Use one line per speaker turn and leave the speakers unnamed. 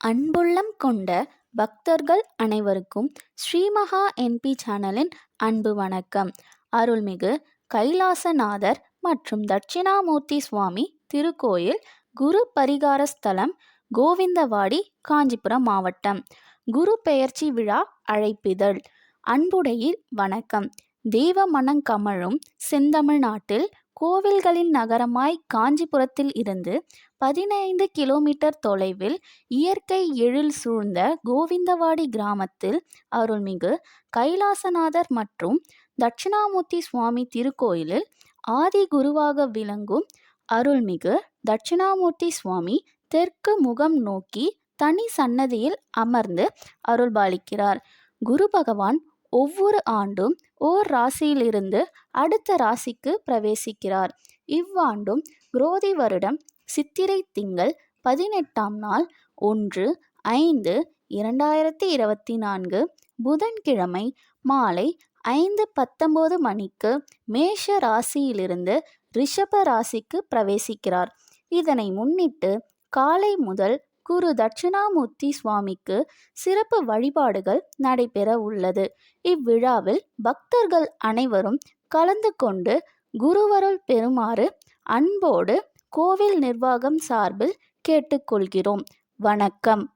அன்புள்ளம் கொண்ட பக்தர்கள் அனைவருக்கும் ஸ்ரீமகா என்பி சேனலின் அன்பு வணக்கம். அருள்மிகு கைலாசநாதர் மற்றும் தட்சிணாமூர்த்தி சுவாமி திருக்கோயில் குரு பரிகார ஸ்தலம் கோவிந்தவாடி காஞ்சிபுரம் மாவட்டம். குரு பெயர்ச்சி விழா அழைப்பிதழ். அன்புடையில் வணக்கம். தெய்வ மனங்கமழும் செந்தமிழ்நாட்டில் கோவில்களின் நகரமாய் காஞ்சிபுரத்தில் இருந்து பதினைந்து கிலோமீட்டர் தொலைவில் இயற்கை எழில் சூழ்ந்த கோவிந்தவாடி கிராமத்தில் அருள்மிகு கைலாசநாதர் மற்றும் தட்சிணாமூர்த்தி சுவாமி திருக்கோயிலில் ஆதி குருவாக விளங்கும் அருள்மிகு தட்சிணாமூர்த்தி சுவாமி தெற்கு முகம் நோக்கி தனி சன்னதியில் அமர்ந்து அருள்பாலிக்கிறார். குரு பகவான் ஒவ்வொரு ஆண்டும் ஓர் ராசியிலிருந்து அடுத்த ராசிக்கு பிரவேசிக்கிறார். இவ்வாண்டும் குரோதி வருடம் சித்திரை திங்கள் பதினெட்டாம் நாள் ஒன்று ஐந்து இரண்டாயிரத்தி இருபத்தி நான்கு புதன்கிழமை மாலை ஐந்து பத்தொம்போது மணிக்கு மேஷ ராசியிலிருந்து ரிஷப ராசிக்கு பிரவேசிக்கிறார். இதனை முன்னிட்டு காலை முதல் குரு தட்சிணாமூர்த்தி சுவாமிக்கு சிறப்பு வழிபாடுகள் நடைபெற உள்ளது. இவ்விழாவில் பக்தர்கள் அனைவரும் கலந்து கொண்டு குருவருள் பெறுமாறு அன்போடு கோவில் நிர்வாகம் சார்பில் கேட்டுக்கொள்கிறோம். வணக்கம்.